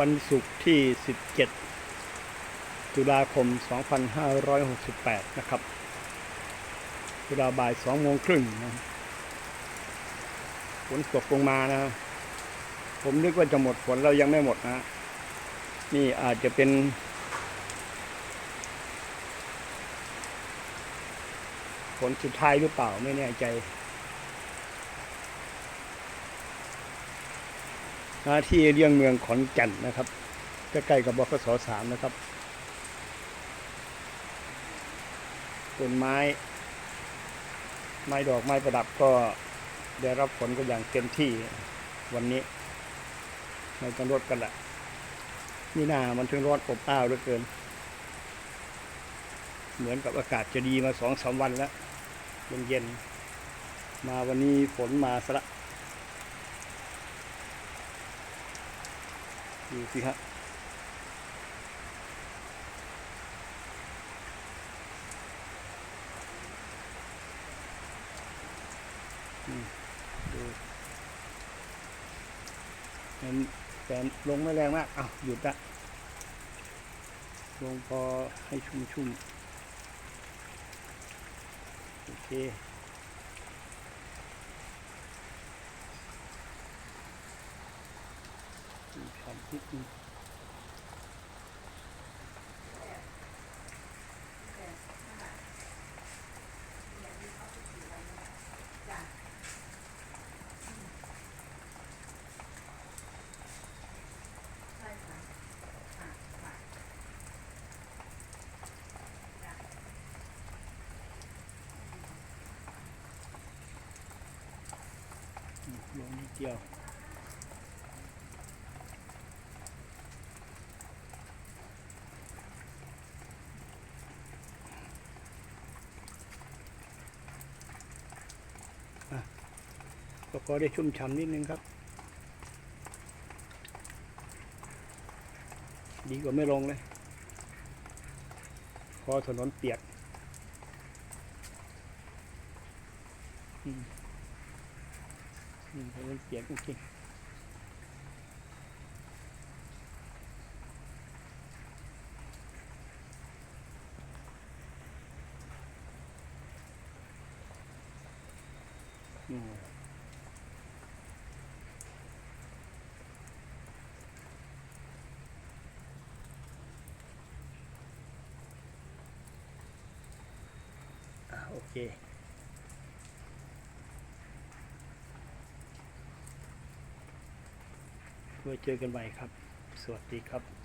วันศุกร์ที่ 17 ตุลาคม 2568 นะครับ เวลาบ่าย2โมงครึ่งนะฝนตกลงมานะ ผมนึกว่าจะหมดฝนเรายังไม่หมดนะ นี่อาจจะเป็น ฝนสุดท้ายหรือเปล่าไม่แน่ใจ น้าที่เรียงเมืองขอนแก่นนะครับใกล้ๆกับบกสสามนะครับต้นไม้ ไม้ดอกไม้ประดับก็ได้รับผลกันอย่างเต็มที่วันนี้ไม่ต้องลดกันละนี่นามันถึงร้อนอบอ้าวเหลือเกิน เหมือนกับอากาศจะดีมาสองสามวันแล้วเย็นๆมาวันนี้ฝนมาซะละ ดูสิฮะอืมดูแต่แต่ลงไม่แรงมากอ้าวหยุดละลงพอให้ชุ่มๆ โอเค อีกครับนิดนึงลงนิดเดียว ก็พอได้ชุ่มฉ่ำนิดนึงครับ ดีกว่าไม่ลงเลย พอถนนเปียกอืมอืมถนนเปียกจริงอืม โอเคไว้เจอกันใหม่ครับ สวัสดีครับ